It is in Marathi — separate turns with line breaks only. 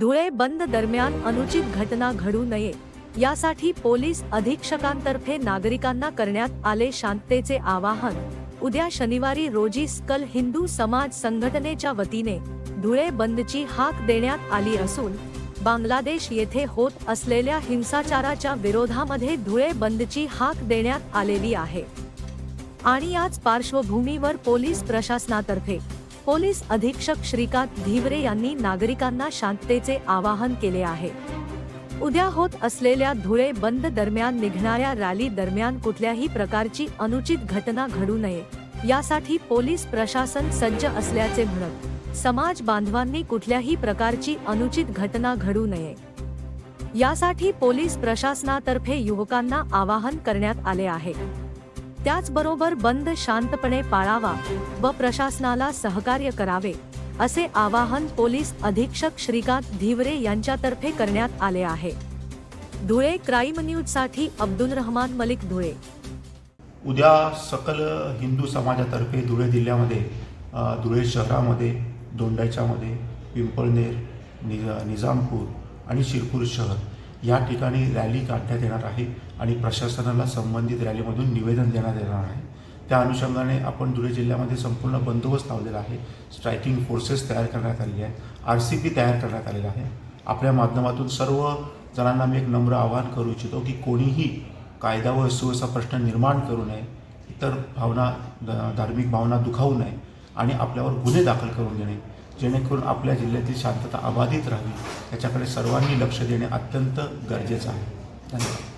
धुळे बंद दरम्यान अनुचित घटना घडू नये. यासाठी पोलीस अधीक्षकांतर्फे नागरिकांना करण्यात आले शांततेचे आवाहन. उद्या शनिवारी रोजी स्कल हिंदू समाज संघटनेच्या वतीने धुळे बंदची हाक देण्यात आली असून बांगलादेश येथे होत असलेल्या हिंसाचाराच्या विरोधामध्ये धुळे बंदची हाक देण्यात आलेली आहे. आणि याच पार्श्वभूमीवर पोलीस प्रशासनातर्फे पोलीस अधीक्षक श्रीकांत धिवरे यांनी नागरिकांना शांततेचे आवाहन केले आहे. उद्या होत असलेल्या धुळे बंद दरम्यान निघणाऱ्या रॅली दरम्यान कुठल्याही प्रकारची अनुचित घटना घडू नये. यासाठी पोलीस प्रशासन सज्ज असल्याचे म्हणत समाज बांधवांनी कुठल्याही प्रकारची अनुचित घटना घडू नये. यासाठी पोलीस प्रशासनातर्फे युवकांना आवाहन करण्यात आले आहे. त्याचबरोबर बंद शांतपणे पाळावा व प्रशासनाला सहकार्य करावे असे आवाहन पोलीस अधीक्षक श्रीकांत धिवरे यांच्यातर्फे करण्यात आले आहे. धुळे क्राईम न्यूजसाठी अब्दुल रहमान मलिक धुळे.
उद्या सकल हिंदू समाजातर्फे धुळे जिल्ह्यामध्ये धुळे शहरामध्ये दोंडाच्यामध्ये पिंपळनेर निज निजामपूर आणि शिरपूर शहर या ठिकाणी रॅली काढण्यात येणार आहे आणि प्रशासनाला संबंधित रॅलीमधून निवेदन देण्यात येणार आहे. त्या अनुषंगाने आपण धुळे जिल्ह्यामध्ये संपूर्ण बंदोबस्त लावलेला आहे. स्ट्रायकिंग फोर्सेस तयार करण्यात आलेली आहे. आर सी पी तयार करण्यात आलेला आहे. आपल्या माध्यमातून सर्व जणांना मी एक नम्र आवाहन करू इच्छितो की कोणीही कायदा व सुव्यवस्था प्रश्न निर्माण करू नये इतर भावना ध- धार्मिक भावना दुखावू नये आणि आपल्यावर गुन्हे दाखल करून देणे जेणेकरून आपल्या जिल्ह्यातील शांतता अबाधित राहावी. याच्याकडे सर्वांनी लक्ष देणे अत्यंत गरजेचं आहे. धन्यवाद.